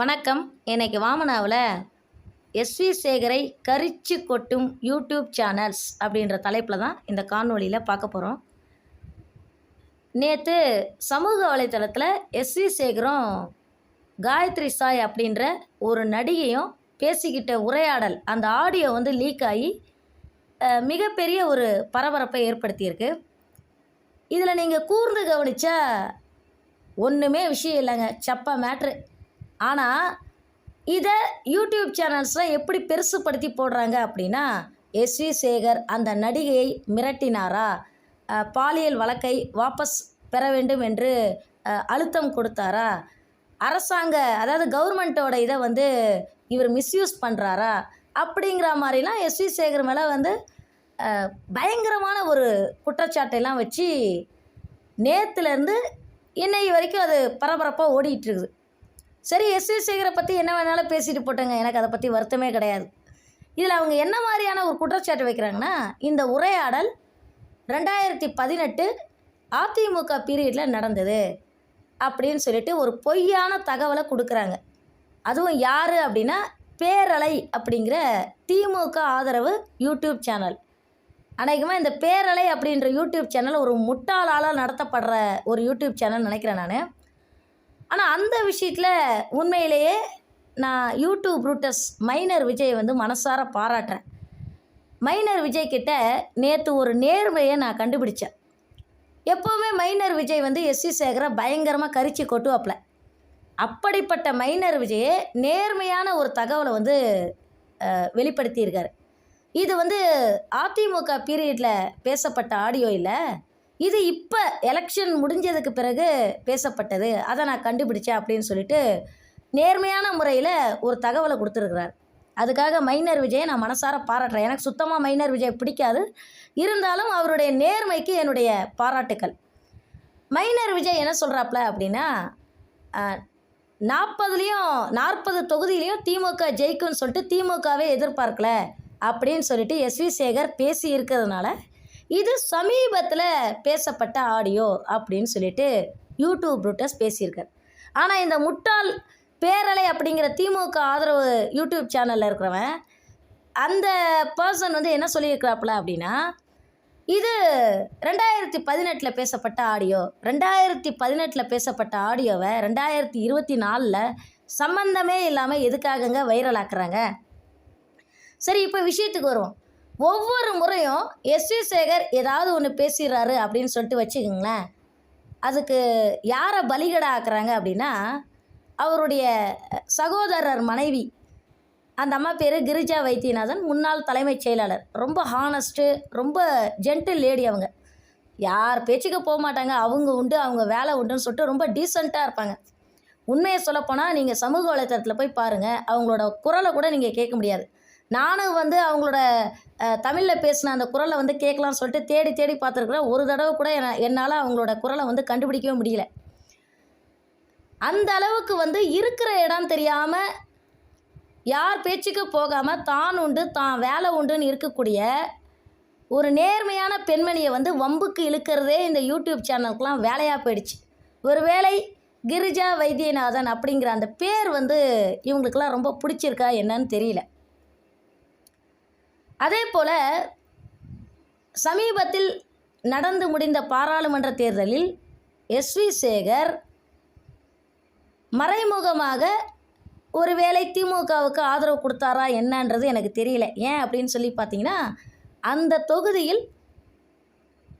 வணக்கம். இன்னைக்கு வாமனாவில் எஸ்வி சேகரை கரிச்சு கொட்டும் யூடியூப் சேனல்ஸ் அப்படின்ற தலைப்பில் தான் இந்த காணொலியில் பார்க்க போகிறோம் நேற்று சமூக வலைத்தளத்தில் எஸ்வி சேகரும் காயத்ரி சாய் அப்படின்ற ஒரு நடிகையும் பேசிக்கிட்ட உரையாடல் அந்த ஆடியோ வந்து லீக் ஆகி மிகப்பெரிய ஒரு பரபரப்பை ஏற்படுத்தியிருக்கு. இதில் நீங்கள் கூர்ந்து கவனித்தா ஒன்றுமே விஷயம் இல்லைங்க. சப்ப மேட்ரு. ஆனால் இதை யூடியூப் சேனல்ஸில் எப்படி பெருசுப்படுத்தி போடுறாங்க அப்படின்னா எஸ்வி சேகர் அந்த நடிகையை மிரட்டினாரா? பாலியல் வழக்கை வாபஸ் பெற வேண்டும் என்று அழுத்தம் கொடுத்தாரா? அரசாங்க அதாவது கவர்மெண்ட்டோட இதை வந்து இவர் மிஸ்யூஸ் பண்ணுறாரா அப்படிங்கிற மாதிரிலாம் எஸ்வி சேகர் மேலே வந்து பயங்கரமான ஒரு குற்றச்சாட்டையெல்லாம் வச்சு நேற்றுலேருந்து இன்னை வரைக்கும் அது பரபரப்பாக ஓடிட்டுருக்குது சரி எஸ்வி சேகரை பற்றி என்ன வேணாலும் பேசிட்டு போட்டோங்க. எனக்கு அதை பற்றி வருத்தமே கிடையாது. இதில் அவங்க என்ன மாதிரியான ஒரு குற்றச்சாட்டு வைக்கிறாங்கன்னா இந்த உரையாடல் ரெண்டாயிரத்தி பதினெட்டு அதிமுக பீரியடில் நடந்தது அப்படின்னு சொல்லிட்டு ஒரு பொய்யான தகவலை கொடுக்குறாங்க. அதுவும் யார் அப்படின்னா பேரலை அப்படிங்கிற திமுக ஆதரவு யூடியூப் சேனல். அநேகமாக இந்த பேரலை அப்படின்ற யூடியூப் சேனல் ஒரு முட்டாளால் நடத்தப்படுற ஒரு யூடியூப் சேனல் நினைக்கிறேன் நான். ஆனால் அந்த விஷயத்தில் உண்மையிலேயே நான் யூடியூப் ரூட்டஸ் மைனர் விஜய் வந்து மனசார பாராட்டுறேன். மைனர் விஜய் கிட்ட நேற்று ஒரு நேர்மையை நான் கண்டுபிடிச்சேன். எப்போவுமே மைனர் விஜய் வந்து எஸ்சி சேகரை பயங்கரமாக கரிச்சு கொட்டுவாப்புல. அப்படிப்பட்ட மைனர் விஜயே நேர்மையான ஒரு தகவலை வந்து வெளிப்படுத்தியிருக்காரு. இது வந்து அதிமுக பீரியடில் பேசப்பட்ட ஆடியோ இல்லை. இது இப்போ எலெக்ஷன் முடிஞ்சதுக்கு பிறகு பேசப்பட்டது. அதை நான் கண்டுபிடிச்சேன் அப்படின்னு சொல்லிட்டு நேர்மையான முறையில் ஒரு தகவலை கொடுத்துருக்கிறார். அதுக்காக மைனர் விஜயை நான் மனசார பாராட்டுறேன். எனக்கு சுத்தமாக மைனர் விஜய் பிடிக்காது. இருந்தாலும் அவருடைய நேர்மைக்கு என்னுடைய பாராட்டுக்கள். மைனர் விஜய் என்ன சொல்கிறாப்ல அப்படின்னா நாற்பதுலேயும் நாற்பது தொகுதியிலையும் திமுக ஜெயிக்கும்னு சொல்லிட்டு திமுகவே எதிர்பார்க்கல அப்படின்னு சொல்லிட்டு எஸ்வி சேகர் பேசி இருக்கிறதுனால இது சமீபத்தில் பேசப்பட்ட ஆடியோ அப்படின்னு சொல்லிட்டு யூடியூப் ரூட்டஸ் பேசியிருக்கார். ஆனால் இந்த முட்டாள் பேரலை அப்படிங்கிற திமுக ஆதரவு யூடியூப் சேனலில் இருக்கிறவன் அந்த பர்சன் வந்து என்ன சொல்லியிருக்கிறாப்புல அப்படின்னா இது ரெண்டாயிரத்தி பதினெட்டில் பேசப்பட்ட ஆடியோ. ரெண்டாயிரத்தி பதினெட்டில் பேசப்பட்ட ஆடியோவை ரெண்டாயிரத்தி இருபத்தி நாலில் சம்மந்தமே இல்லாமல் எதுக்காகங்க வைரல் ஆக்குறாங்க? சரி இப்போ விஷயத்துக்கு வருவோம். ஒவ்வொரு முறையும் எஸ்வி சேகர் ஏதாவது ஒன்று பேசிடுறாரு அப்படின்னு சொல்லிட்டு வச்சுக்கோங்களேன். அதுக்கு யாரை பலிகடா ஆக்குறாங்க அப்படின்னா அவருடைய சகோதரர் மனைவி. அந்த அம்மா பேர் கிரிஜா வைத்தியநாதன் முன்னாள் தலைமைச் செயலாளர். ரொம்ப ஹானஸ்ட்டு ரொம்ப ஜென்டில் லேடி அவங்க. யார் பேச்சுக்கு போக மாட்டாங்க அவங்க உண்டு அவங்க வேலை உண்டுன்னு சொல்லிட்டு ரொம்ப டீசெண்டாக இருப்பாங்க. உண்மையை சொல்லப்போனால் நீங்கள் சமூக வலைத்தளத்தில் போய் பாருங்கள் அவங்களோட குரலை கூட நீங்கள் கேட்க முடியாது. நானும் வந்து அவங்களோட தமிழில் பேசின அந்த குரலை வந்து கேட்கலாம்னு சொல்லிட்டு தேடி தேடி பார்த்துருக்குறேன். ஒரு தடவை கூட என்னால் அவங்களோட குரலை வந்து கண்டுபிடிக்கவே முடியல. அந்த அளவுக்கு வந்து இருக்கிற இடம் தெரியாமல் யார் பேச்சுக்கு போகாமல் தான் உண்டு தான் வேலை உண்டுன்னு இருக்கக்கூடிய ஒரு நேர்மையான பெண்மணியை வந்து வம்புக்கு இழுக்கிறதே இந்த யூடியூப் சேனலுக்குலாம் வேலையாக போயிடுச்சு. ஒருவேளை கிரிஜா வைத்தியநாதன் அப்படிங்கிற அந்த பேர் வந்து இவங்களுக்கெல்லாம் ரொம்ப பிடிச்சிருக்கா என்னன்னு தெரியல. அதே போல் சமீபத்தில் நடந்து முடிந்த பாராளுமன்ற தேர்தலில் எஸ்வி சேகர் மறைமுகமாக ஒருவேளை திமுகவுக்கு ஆதரவு கொடுத்தாரா என்னன்றது எனக்கு தெரியல. ஏன் அப்படின்னு சொல்லி பார்த்தீங்கன்னா அந்த தொகுதியில்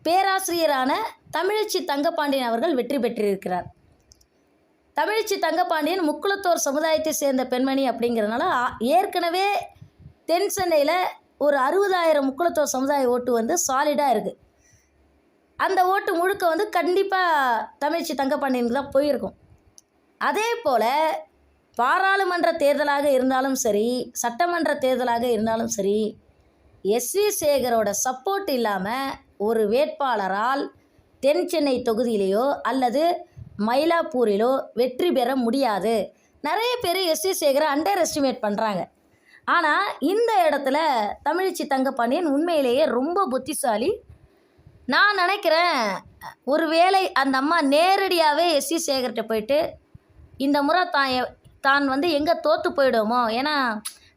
பேராசிரியரான தமிழச்சி தங்கப்பாண்டியன் அவர்கள் வெற்றி பெற்றிருக்கிறார். தமிழச்சி தங்கப்பாண்டியன் முக்குளத்தோர் சமுதாயத்தை சேர்ந்த பெண்மணி அப்படிங்கிறதுனால ஏற்கனவே தென் சென்னையில் ஒரு அறுபதாயிரம் முக்குளத்தோர் சமுதாய ஓட்டு வந்து சாலிடாக இருக்குது அந்த ஓட்டு முழுக்க வந்து கண்டிப்பாக தமிழ்ச்சி தங்கப்பாண்டியனுக்கு தான் போயிருக்கும். அதே போல் பாராளுமன்ற தேர்தலாக இருந்தாலும் சரி சட்டமன்ற தேர்தலாக இருந்தாலும் சரி எஸ்வி சேகரோட சப்போர்ட் இல்லாமல் ஒரு வேட்பாளரால் தென் சென்னை தொகுதியிலேயோ அல்லது மயிலாப்பூரிலோ வெற்றி பெற முடியாது. நிறைய பேர் எஸ்வி சேகரை அண்டர் எஸ்டிமேட் பண்ணுறாங்க ஆனால் இந்த இடத்துல தமிழச்சி தங்கப்பாண்டியன் உண்மையிலேயே ரொம்ப புத்திசாலி. நான் நினைக்கிறேன் ஒருவேளை அந்த அம்மா நேரடியாகவே எஸ்சி சேகர்கிட்ட போயிட்டு இந்த முறை தான் தான் வந்து எங்கே தோற்று போயிடுமோ ஏன்னா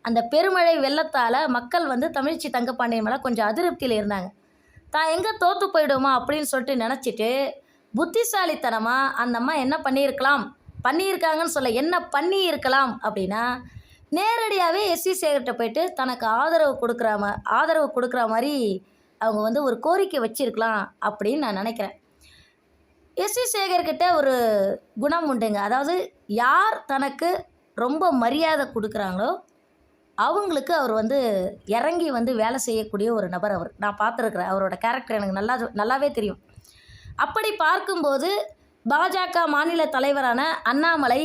அந்த பெருமழை வெள்ளத்தால் மக்கள் வந்து தமிழ்ச்சி தங்கப்பாண்டியன் மேலே கொஞ்சம் அதிருப்தியில் இருந்தாங்க. தான் எங்கே தோற்று போயிடுமோ அப்படின்னு சொல்லிட்டு நினச்சிட்டு புத்திசாலித்தனமாக அந்த அம்மா என்ன பண்ணியிருக்கலாம்? பண்ணியிருக்காங்கன்னு சொல்ல என்ன பண்ணியிருக்கலாம் அப்படின்னா நேரடியாகவே எஸ்சி சேகர்கிட்ட போயிட்டு தனக்கு ஆதரவு கொடுக்குற மா ஆதரவு கொடுக்குற மாதிரி அவங்க வந்து ஒரு கோரிக்கை வச்சுருக்கலாம் அப்படின்னு நான் நினைக்கிறேன். எஸ்சி சேகர்கிட்ட ஒரு குணம் உண்டுங்க. அதாவது யார் தனக்கு ரொம்ப மரியாதை கொடுக்குறாங்களோ அவங்களுக்கு அவர் வந்து இறங்கி வந்து வேலை செய்யக்கூடிய ஒரு நபர் அவர். நான் பார்த்துருக்குறேன். அவரோட கேரக்டர் எனக்கு நல்லா நல்லாவே தெரியும். அப்படி பார்க்கும்போது பாஜக மாநில தலைவரான அண்ணாமலை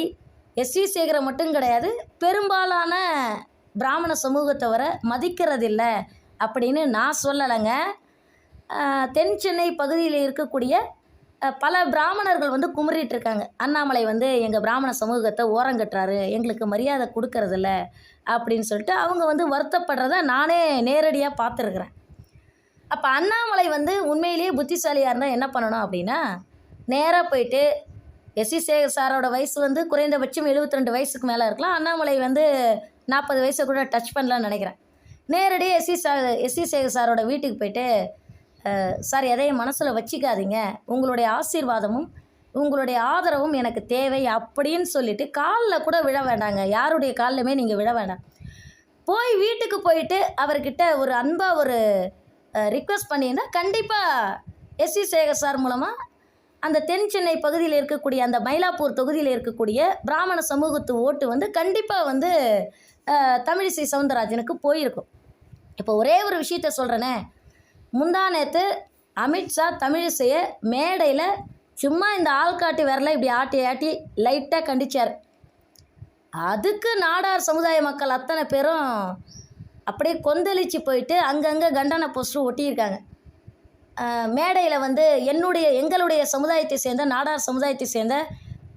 எஸ்வி சேகரை மட்டும் கிடையாது பெரும்பாலான பிராமண சமூகத்தவரை மதிக்கிறதில்ல அப்படின்னு நான் சொல்லலைங்க. தென் சென்னை பகுதியில் இருக்கக்கூடிய பல பிராமணர்கள் வந்து குமரிட்டு இருக்காங்க. அண்ணாமலை வந்து எங்கள் பிராமண சமூகத்தை ஓரங்கட்டுறாரு எங்களுக்கு மரியாதை கொடுக்கறதில்ல அப்படின்னு சொல்லிட்டு அவங்க வந்து வருத்தப்படுறத நானே நேரடியாக பார்த்துருக்குறேன். அப்போ அண்ணாமலை வந்து உண்மையிலேயே புத்திசாலியாக இருந்தால் என்ன பண்ணணும் அப்படின்னா நேராக போயிட்டு எஸ்சி சேகர் சாரோட வயசு வந்து குறைந்தபட்சம் 72 ரெண்டு வயசுக்கு மேலே இருக்கலாம். அண்ணாமலை வந்து நாற்பது வயசை கூட டச் பண்ணலான்னு நினைக்கிறேன். நேரடியாக எஸ்சி சா எஸ்சி சேகர் சாரோட வீட்டுக்கு போயிட்டு சார் எதையும் மனசில் வச்சுக்காதீங்க. உங்களுடைய ஆசீர்வாதமும் உங்களுடைய ஆதரவும் எனக்கு தேவை அப்படின்னு சொல்லிட்டு காலில் கூட விழ வேண்டாங்க. யாருடைய காலிலுமே நீங்கள் விழ வேண்டாம். போய் வீட்டுக்கு போயிட்டு அவர்கிட்ட ஒரு அன்பாக ஒரு ரிக்வெஸ்ட் பண்ணியிருந்தால் கண்டிப்பாக எஸ்சி சேகர் சார் மூலமாக அந்த தென் சென்னை பகுதியில் இருக்கக்கூடிய அந்த மயிலாப்பூர் தொகுதியில் இருக்கக்கூடிய பிராமண சமூகத்து ஓட்டு வந்து கண்டிப்பாக வந்து தமிழிசை சவுந்தரராஜனுக்கு போயிருக்கும். இப்போ ஒரே ஒரு விஷயத்த சொல்கிறேனே முந்தா நேற்று அமித்ஷா தமிழிசையை மேடையில் சும்மா இந்த ஆள்காட்டி விரல இப்படி ஆட்டி ஆட்டி லைட்டாக கண்டிச்சார். அதுக்கு நாடார் சமுதாய மக்கள் அத்தனை பேரும் அப்படியே கொந்தளிச்சு போயிட்டு அங்கங்கே கண்டன போஸ்டர் ஒட்டியிருக்காங்க. மேடையில் வந்து என்னுடைய எங்களுடைய சமுதாயத்தை சேர்ந்த நாடார் சமுதாயத்தை சேர்ந்த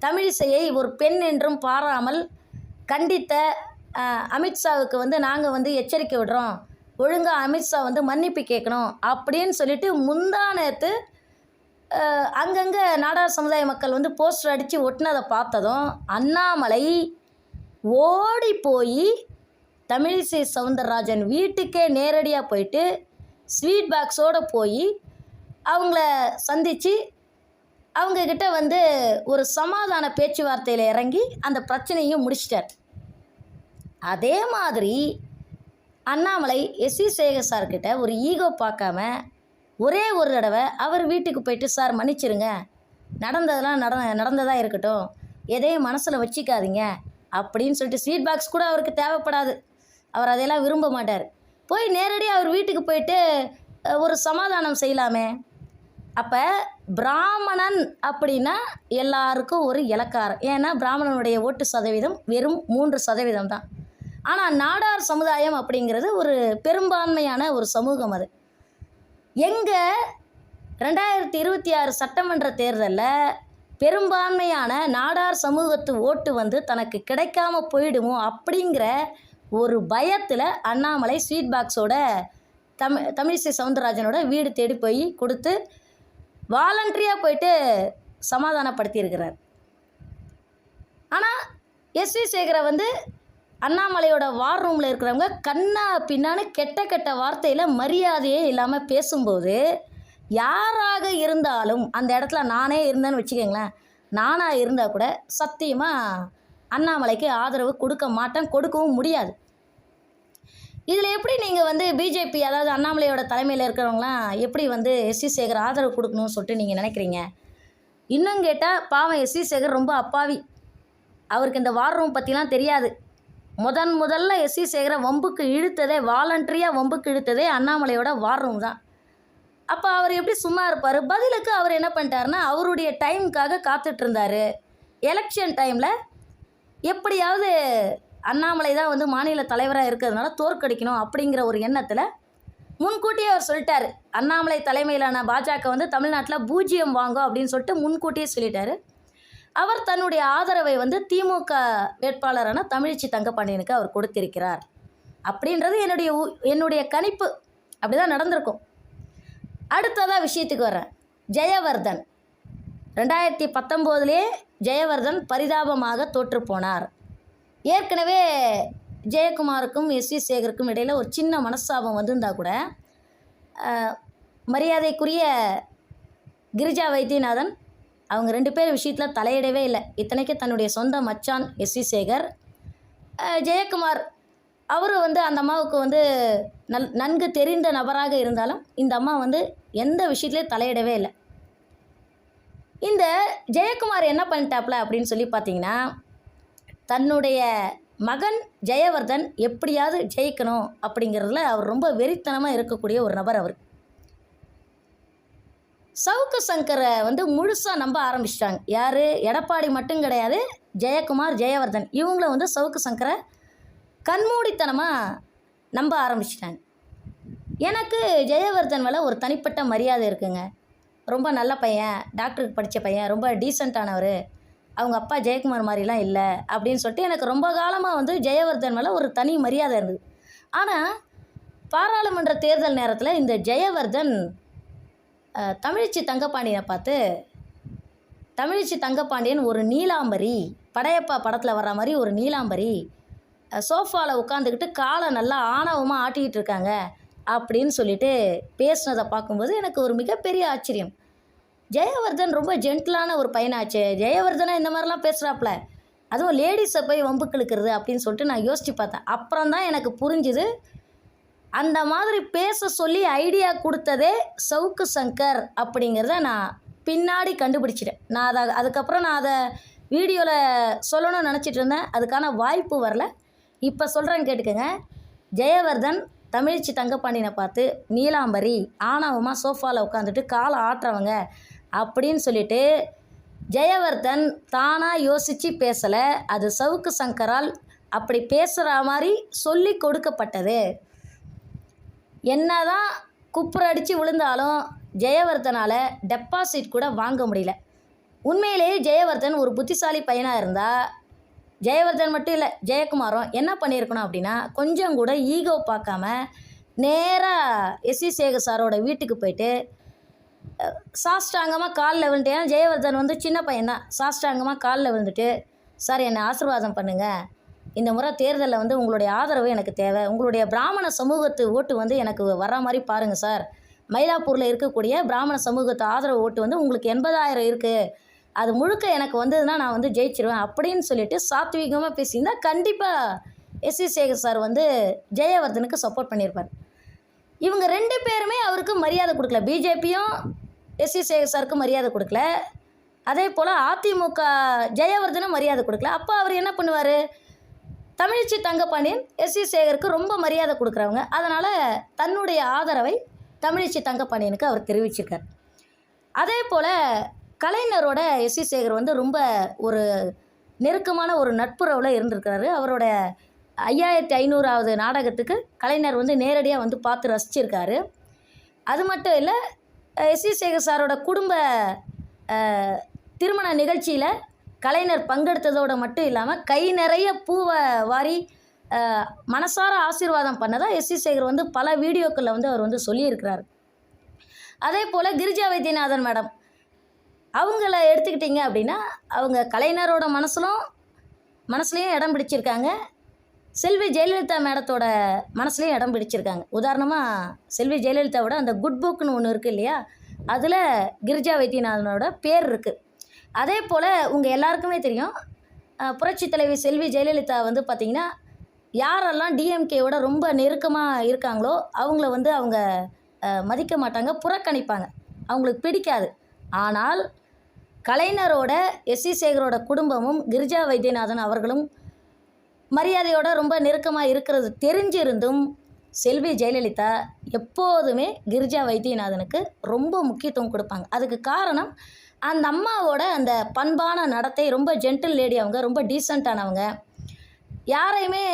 தமிழிசையை ஒரு பெண் என்றும் பாராமல் கண்டித்த அமித்ஷாவுக்கு வந்து நாங்கள் வந்து எச்சரிக்கை விடுறோம். ஒழுங்காக அமித்ஷா வந்து மன்னிப்பு கேட்கணும் அப்படின்னு சொல்லிட்டு முந்தா நேற்று அங்கங்கே நாடார் சமுதாய மக்கள் வந்து போஸ்டர் அடித்து ஒட்டினதை பார்த்ததும் அண்ணாமலை ஓடி போய் தமிழிசை சவுந்தரராஜன் வீட்டுக்கே நேரடியாக போயிட்டு ஸ்வீட் பாக்ஸோடு போய் அவங்கள சந்தித்து அவங்கக்கிட்ட வந்து ஒரு சமாதான பேச்சுவார்த்தையில் இறங்கி அந்த பிரச்சனையும் முடிச்சிட்டார். அதே மாதிரி அண்ணாமலை எஸ் சி சேகர் சார்கிட்ட ஒரு ஈகோ பார்க்காம ஒரே ஒரு தடவை அவர் வீட்டுக்கு போயிட்டு சார் மன்னிச்சிருங்க. நடந்ததெல்லாம் நட நடந்ததாக இருக்கட்டும். எதையும் மனசில் வச்சிக்காதீங்க. அப்படின்னு சொல்லிட்டு ஸ்வீட் பாக்ஸ் கூட அவருக்கு தேவைப்படாது. அவர் அதையெல்லாம் விரும்ப மாட்டார். போய் நேரடியாக அவர் வீட்டுக்கு போயிட்டு ஒரு சமாதானம் செய்யலாமே. அப்போ பிராமணன் அப்படின்னா எல்லாருக்கும் ஒரு இலக்காரம். ஏன்னா பிராமணனுடைய ஓட்டு சதவீதம் வெறும் மூன்று சதவீதம் தான். ஆனால் நாடார் சமுதாயம் அப்படிங்கிறது ஒரு பெரும்பான்மையான ஒரு சமூகம் அது. எங்கே ரெண்டாயிரத்தி இருபத்தி ஆறு சட்டமன்ற தேர்தலில் பெரும்பான்மையான நாடார் சமூகத்து ஓட்டு வந்து தனக்கு கிடைக்காம போயிடுமோ அப்படிங்கிற ஒரு பயத்தில் அண்ணாமலை ஸ்வீட் பாக்ஸோட தமிழ் தமிழிசை சவுந்தரராஜனோட வீடு தேடி போய் கொடுத்து வாலண்ட்ரியாக போயிட்டு சமாதானப்படுத்தியிருக்கிறார். ஆனால் எஸ்வி சேகரை வந்து அண்ணாமலையோட வார் ரூமில் இருக்கிறவங்க கண்ணா பின்னான்னு கெட்ட கெட்ட வார்த்தையில் மரியாதையே இல்லாமல் பேசும்போது யாராக இருந்தாலும் அந்த இடத்துல நானே இருந்தேன்னு வச்சுக்கோங்களேன். நானாக இருந்தால் கூட சத்தியமாக அண்ணாமலைக்கு ஆதரவு கொடுக்க மாட்டேன் கொடுக்கவும் முடியாது. இதில் எப்படி நீங்கள் வந்து பிஜேபி அதாவது அண்ணாமலையோட தலைமையில் இருக்கிறவங்களாம் எப்படி வந்து எஸ்சி சேகர் ஆதரவு கொடுக்கணும்னு சொல்லிட்டு நீங்கள் நினைக்கிறீங்க? இன்னும் கேட்டால் பாவம் எஸ்சி சேகர் ரொம்ப அப்பாவி. அவருக்கு இந்த வார் ரூம் பற்றிலாம் தெரியாது. முதன் முதல்ல எஸ்சி சேகரை வம்புக்கு இழுத்ததே வாலண்டரியாக வம்புக்கு இழுத்ததே அண்ணாமலையோட வார் ரூம் தான். அப்போ அவர் எப்படி சும்மா இருப்பார்? பதிலுக்கு அவர் என்ன பண்ணிட்டாருன்னா அவருடைய டைமுக்காக காத்துட்ருந்தார் எலெக்ஷன் டைமில் எப்படியாவது அண்ணாமலை தான் வந்து மாநில தலைவராக இருக்கிறதுனால தோற்கடிக்கணும் அப்படிங்கிற ஒரு எண்ணத்தில் முன்கூட்டியே அவர் சொல்லிட்டார். அண்ணாமலை தலைமையிலான பாஜக வந்து தமிழ்நாட்டில் பூஜ்ஜியம் வாங்கும் அப்படின்னு சொல்லிட்டு முன்கூட்டியே சொல்லிட்டார். அவர் தன்னுடைய ஆதரவை வந்து திமுக வேட்பாளரான தமிழிச்சி தங்கப்பாண்டியனுக்கு அவர் கொடுத்திருக்கிறார். அப்படின்றது என்னுடைய என்னுடைய கணிப்பு. அப்படி தான் நடந்திருக்கும். அடுத்ததாக விஷயத்துக்கு வரேன் ஜெயவர்தன். ரெண்டாயிரத்தி பத்தொம்போதுலேயே ஜெயவர்தன் பரிதாபமாக தோற்று போனார். ஏற்கனவே ஜெயக்குமாருக்கும் எஸ் வி சேகருக்கும் இடையில் ஒரு சின்ன மனஸ்தாபம் வந்திருந்தா கூட மரியாதைக்குரிய கிரிஜா வைத்தியநாதன் அவங்க ரெண்டு பேர் விஷயத்தில் தலையிடவே இல்லை. இத்தனைக்கு தன்னுடைய சொந்த மச்சான் எஸ் வி சேகர் ஜெயக்குமார் அவரும் வந்து அந்த அம்மாவுக்கு வந்து நல் நன்கு தெரிந்த நபராக இருந்தாலும் இந்த அம்மா வந்து எந்த விஷயத்துலையும் தலையிடவே இல்லை. இந்த ஜெயக்குமார் என்ன பண்ணிட்டாப்ல அப்படின்னு சொல்லி பார்த்தீங்கன்னா தன்னுடைய மகன் ஜெயவர்தன் எப்படியாவது ஜெயிக்கணும் அப்படிங்கிறதுல அவர் ரொம்ப வெறித்தனமாக இருக்கக்கூடிய ஒரு நபர் அவர். சவுக்கு சங்கரை வந்து முழுசாக நம்ப ஆரம்பிச்சிட்டாங்க. யார்? எடப்பாடி மட்டும் கிடையாது ஜெயக்குமார் ஜெயவர்தன் இவங்கள வந்து சவுக்கு சங்கரை கண்மூடித்தனமாக நம்ப ஆரம்பிச்சிட்டாங்க. எனக்கு ஜெயவர்தன் மேலே ஒரு தனிப்பட்ட மரியாதை இருக்குங்க. ரொம்ப நல்ல பையன் டாக்டருக்கு படித்த பையன் ரொம்ப டீசெண்டானவர் அவங்க அப்பா ஜெயக்குமார் மாதிரிலாம் இல்லை அப்படின்னு சொல்லிட்டு எனக்கு ரொம்ப காலமாக வந்து ஜெயவர்தன் மேலே ஒரு தனி மரியாதை இருந்தது. ஆனால் பாராளுமன்ற தேர்தல் நேரத்தில் இந்த ஜெயவர்தன் தமிழிச்சி தங்கப்பாண்டியனை பார்த்து தமிழிச்சி தங்கப்பாண்டியன் ஒரு நீலாம்பரி படையப்பா படத்தில் வர்ற மாதிரி ஒரு நீலாம்பரி சோஃபாவில் உட்காந்துக்கிட்டு காலை நல்லா ஆணவமாக ஆட்டிக்கிட்டு இருக்காங்க அப்படின்னு சொல்லிட்டு பேசுனதை பார்க்கும்போது எனக்கு ஒரு மிகப்பெரிய ஆச்சரியம். ஜெயவர்தன் ரொம்ப ஜென்டிலான ஒரு பையனாச்சு. ஜெயவர்தனா இந்த மாதிரிலாம் பேசுகிறாப்புல அதுவும் லேடிஸை போய் வம்புக்கிழுக்கிறது அப்படின்னு சொல்லிட்டு நான் யோசித்து பார்த்தேன். அப்புறம் தான் எனக்கு புரிஞ்சுது அந்த மாதிரி பேச சொல்லி ஐடியா கொடுத்ததே சவுக்கு சங்கர் அப்படிங்கிறத நான் பின்னாடி கண்டுபிடிச்சிட்டேன். நான் அதை அதுக்கப்புறம் நான் அதை வீடியோவில் சொல்லணும்னு நினச்சிட்டு இருந்தேன். அதுக்கான வாய்ப்பு வரல. இப்போ சொல்கிறேன்னு கேட்டுக்கோங்க. ஜெயவர்தன் தமிழ்ச்சி தங்கப்பாண்டியனை பார்த்து நீலாம்பரி ஆணவமாக சோஃபாவில் உட்காந்துட்டு காலை ஆட்டுறவங்க அப்படின்னு சொல்லிட்டு ஜெயவர்தன் தானாக யோசித்து பேசலை. அது சவுக்கு சங்கரால் அப்படி பேசுகிற மாதிரி சொல்லி கொடுக்கப்பட்டது. என்னதான் குப்புற அடித்து விழுந்தாலும் ஜெயவர்தனால் டெபாசிட் கூட வாங்க முடியல. உண்மையிலேயே ஜெயவர்தன் ஒரு புத்திசாலி பையனாக இருந்தால் ஜெயவர்தன் மட்டும் இல்லை ஜெயக்குமாரும் என்ன பண்ணியிருக்கணும் அப்படின்னா கொஞ்சம் கூட ஈகோ பார்க்காம நேராக எஸ் சி சேகர் சாரோட வீட்டுக்கு போயிட்டு சாஷ்டாங்கமாக காலில் விழுந்துட்டு ஏன்னா ஜெயவர்தன் வந்து சின்ன பையன்தான். சாஷ்டாங்கமாக காலில் விழுந்துட்டு சார் என்னை ஆசீர்வாதம் பண்ணுங்கள் இந்த முறை தேர்தலில் வந்து உங்களுடைய ஆதரவு எனக்கு தேவை. உங்களுடைய பிராமண சமூகத்து ஓட்டு வந்து எனக்கு வர்ற மாதிரி பாருங்கள் சார். மயிலாப்பூரில் இருக்கக்கூடிய பிராமண சமூகத்து ஆதரவு ஓட்டு வந்து உங்களுக்கு எண்பதாயிரம் இருக்குது அது முழுக்க எனக்கு வந்ததுன்னா நான் வந்து ஜெயிச்சிருவேன் அப்படின்னு சொல்லிட்டு சாத்விகமாக பேசியிருந்தால் கண்டிப்பாக எஸ் சி சேகர் சார் வந்து ஜெயவர்தனுக்கு சப்போர்ட் பண்ணியிருப்பார். இவங்க ரெண்டு பேருமே அவருக்கு மரியாதை கொடுக்கல. பிஜேபியும் எஸ்சி சேகர் சாருக்கு மரியாதை கொடுக்கல. அதே போல் அதிமுக ஜெயவர்தனும் மரியாதை கொடுக்கல. அப்போ அவர் என்ன பண்ணுவார்? தமிழிச்சி தங்கப்பாண்டியன் எஸ்சி சேகருக்கு ரொம்ப மரியாதை கொடுக்குறவங்க. அதனால் தன்னுடைய ஆதரவை தமிழிச்சி தங்கப்பாண்டியனுக்கு அவர் தெரிவிச்சிருக்கார். அதே போல் கலைஞரோட எஸ் சி சேகர் வந்து ரொம்ப ஒரு நெருக்கமான ஒரு நட்புறவில் இருந்திருக்கிறாரு. அவரோட ஐயாயிரத்தி ஐநூறாவது நாடகத்துக்கு கலைஞர் வந்து நேரடியாக வந்து பார்த்து ரசிச்சிருக்காரு. அது மட்டும் இல்லை எஸ். சி சேகர் சாரோட குடும்ப திருமண நிகழ்ச்சியில் கலைஞர் பங்கெடுத்ததோடு மட்டும் இல்லாமல் கை நிறைய பூவை வாரி மனசார ஆசீர்வாதம் பண்ணதா எஸ்சி சேகர் வந்து பல வீடியோக்களில் வந்து அவர் வந்து சொல்லியிருக்கிறார். அதே போல் கிரிஜா வைத்தியநாதன் மேடம் அவங்கள எடுத்துக்கிட்டிங்க அப்படின்னா அவங்க கலைஞரோட மனசிலும் மனசுலையும் இடம் பிடிச்சிருக்காங்க. செல்வி ஜெயலலிதா மேடத்தோட மனசுலேயும் இடம் பிடிச்சிருக்காங்க. உதாரணமாக செல்வி ஜெயலலிதாவோட அந்த குட் புக்னு ஒன்று இருக்குது இல்லையா? அதில் கிரிஜா வைத்தியநாதனோட பேர் இருக்குது அதே போல் உங்கள் எல்லாருக்குமே தெரியும் புரட்சி தலைவி செல்வி ஜெயலலிதா வந்து பார்த்திங்கன்னா யாரெல்லாம் டிஎம்கேவோட ரொம்ப நெருக்கமாக இருக்காங்களோ அவங்கள வந்து அவங்க மதிக்க மாட்டாங்க புறக்கணிப்பாங்க. அவங்களுக்கு பிடிக்காது. ஆனால் கலைஞரோட எஸ் சி சேகரோட குடும்பமும் கிரிஜா வைத்தியநாதன் அவர்களும் மரியாதையோட ரொம்ப நெருக்கமாக இருக்கிறது தெரிஞ்சிருந்தும் செல்வி ஜெயலலிதா எப்போதுமே கிரிஜா வைத்தியநாதனுக்கு ரொம்ப முக்கியத்துவம் கொடுப்பாங்க. அதுக்கு காரணம் அந்த அம்மாவோட அந்த பண்பான நடத்தை ரொம்ப ஜென்டில் லேடி அவங்க ரொம்ப டீசெண்டானவங்க யாரையுமே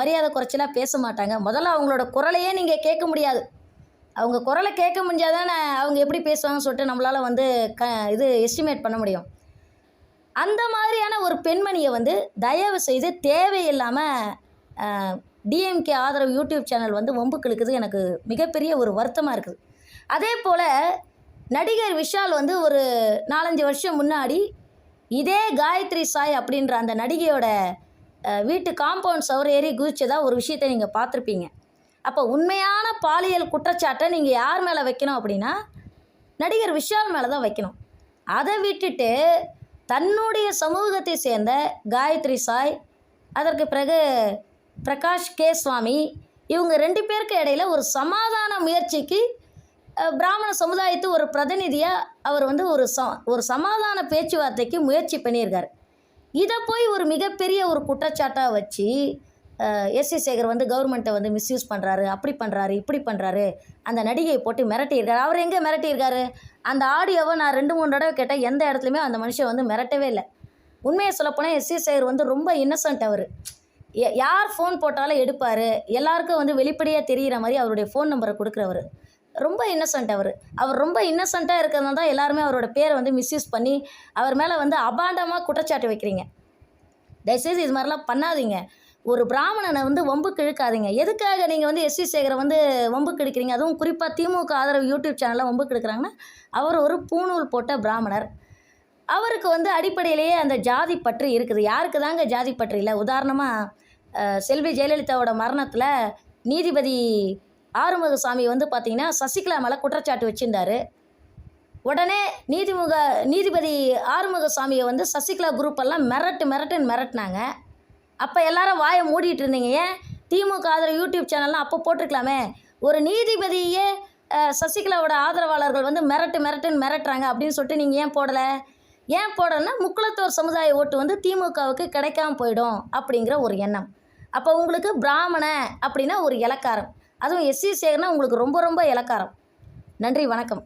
மரியாதை குறைச்சலாக பேச மாட்டாங்க. முதல்ல அவங்களோட குரலையே நீங்கள் கேட்க முடியாது. அவங்க குரலை கேட்க முடிஞ்சாதானே அவங்க எப்படி பேசுவாங்கன்னு சொல்லிட்டு நம்மளால் வந்து க இது எஸ்டிமேட் பண்ண முடியும். அந்த மாதிரியான ஒரு பெண்மணியை வந்து தயவு செய்து தேவையில்லாமல் டிஎம்கே ஆதரவு யூடியூப் சேனல் வந்து வம்புக்கு இழுக்குது எனக்கு மிகப்பெரிய ஒரு வருத்தமாக இருக்குது. அதே போல் நடிகர் விஷால் வந்து ஒரு நாலஞ்சு வருஷம் முன்னாடி இதே காயத்ரி சாய் அப்படின்ற அந்த நடிகையோட வீட்டு காம்பவுண்ட் சவர் ஏறி குதிச்சதா ஒரு விஷயத்தை நீங்கள் பார்த்துருப்பீங்க. அப்போ உண்மையான பாலியல் குற்றச்சாட்டை நீங்கள் யார் மேலே வைக்கணும் அப்படின்னா நடிகர் விஷால் மேலே தான் வைக்கணும். அதை விட்டுட்டு தன்னுடைய சமூகத்தை சேர்ந்த காயத்ரி சாய் அதற்கு பிறகு பிரகாஷ் கே. சுவாமி இவங்க ரெண்டு பேருக்கு இடையில ஒரு சமாதான முயற்சிக்கு பிராமண சமுதாயத்து ஒரு பிரதிநிதியாக அவர் வந்து ஒரு ச ஒரு சமாதான பேச்சுவார்த்தைக்கு முயற்சி பண்ணியிருக்கார். இதை போய் ஒரு மிகப்பெரிய ஒரு குற்றச்சாட்டாக வச்சு எஸ்சி சேகர் வந்து கவர்மெண்ட்டை வந்து மிஸ்யூஸ் பண்ணுறாரு அப்படி பண்ணுறாரு இப்படி பண்ணுறாரு அந்த நடிகையை போட்டு மிரட்டியிருக்காரு. அவர் எங்கே மிரட்டியிருக்காரு? அந்த ஆடியோவை நான் ரெண்டு மூணு தடவை கேட்டால் எந்த இடத்துலையுமே அந்த மனுஷன் வந்து மிரட்டவே இல்லை. உண்மையை சொல்லப்போனால் எஸ்சி சேகர் வந்து ரொம்ப இன்னசென்ட் அவர். யார் ஃபோன் போட்டாலும் எடுப்பார். எல்லாருக்கும் வந்து வெளிப்படையாக தெரிகிற மாதிரி அவருடைய ஃபோன் நம்பரை கொடுக்குறவர். ரொம்ப இன்னசென்ட் அவர். அவர் ரொம்ப இன்னசென்ட்டாக இருக்கிறதுனால தான் எல்லாருமே அவரோட பேரை வந்து மிஸ்யூஸ் பண்ணி அவர் மேலே வந்து அபாண்டமாக குற்றச்சாட்டு வைக்கிறீங்க. தயவுசெய்து இது மாதிரிலாம் பண்ணாதீங்க. ஒரு பிராமணனை வந்து வம்புக்கு இழுக்காதீங்க எதுக்காக நீங்கள் வந்து எஸ்சி சேகரை வந்து வம்பு கிழக்கிறீங்க அதுவும் குறிப்பாக திமுக ஆதரவு யூடியூப் சேனலில் வம்பு கிழக்கிறாங்கன்னா அவர் ஒரு பூணூல் போட்ட பிராமணர். அவருக்கு வந்து அடிப்படையிலேயே அந்த ஜாதி பற்று இருக்குது. யாருக்கு தாங்க ஜாதி பற்று இல்லை? உதாரணமாக செல்வி ஜெயலலிதாவோட மரணத்தில் நீதிபதி ஆறுமுகசாமி வந்து பார்த்திங்கன்னா சசிகலா மேலே குற்றச்சாட்டு வச்சிருந்தார். உடனே நீதிமுக நீதிபதி ஆறுமுகசாமியை வந்து சசிகலா குரூப் எல்லாம் மிரட்டு மிரட்டுன்னு மிரட்டினாங்க. அப்போ எல்லாரும் வாயை மூடிட்டு இருந்தீங்க. ஏன்? திமுக ஆதரவு யூடியூப் சேனல்லாம் அப்போ போட்டிருக்கலாமே. ஒரு நீதிபதியே சசிகலாவோட ஆதரவாளர்கள் வந்து மிரட்டு மிரட்டுன்னு மிரட்டுறாங்க அப்படின்னு சொல்லிட்டு நீங்கள் ஏன் போடலை? ஏன் போடலைன்னா முக்குளத்தோர் சமுதாய ஓட்டு வந்து திமுகவுக்கு கிடைக்காம போயிடும் அப்படிங்கிற ஒரு எண்ணம். அப்போ உங்களுக்கு பிராமண அப்படின்னா ஒரு இலக்காரம். அதுவும் எஸ்சி சேகர்னா உங்களுக்கு ரொம்ப ரொம்ப இலக்காரம். நன்றி வணக்கம்.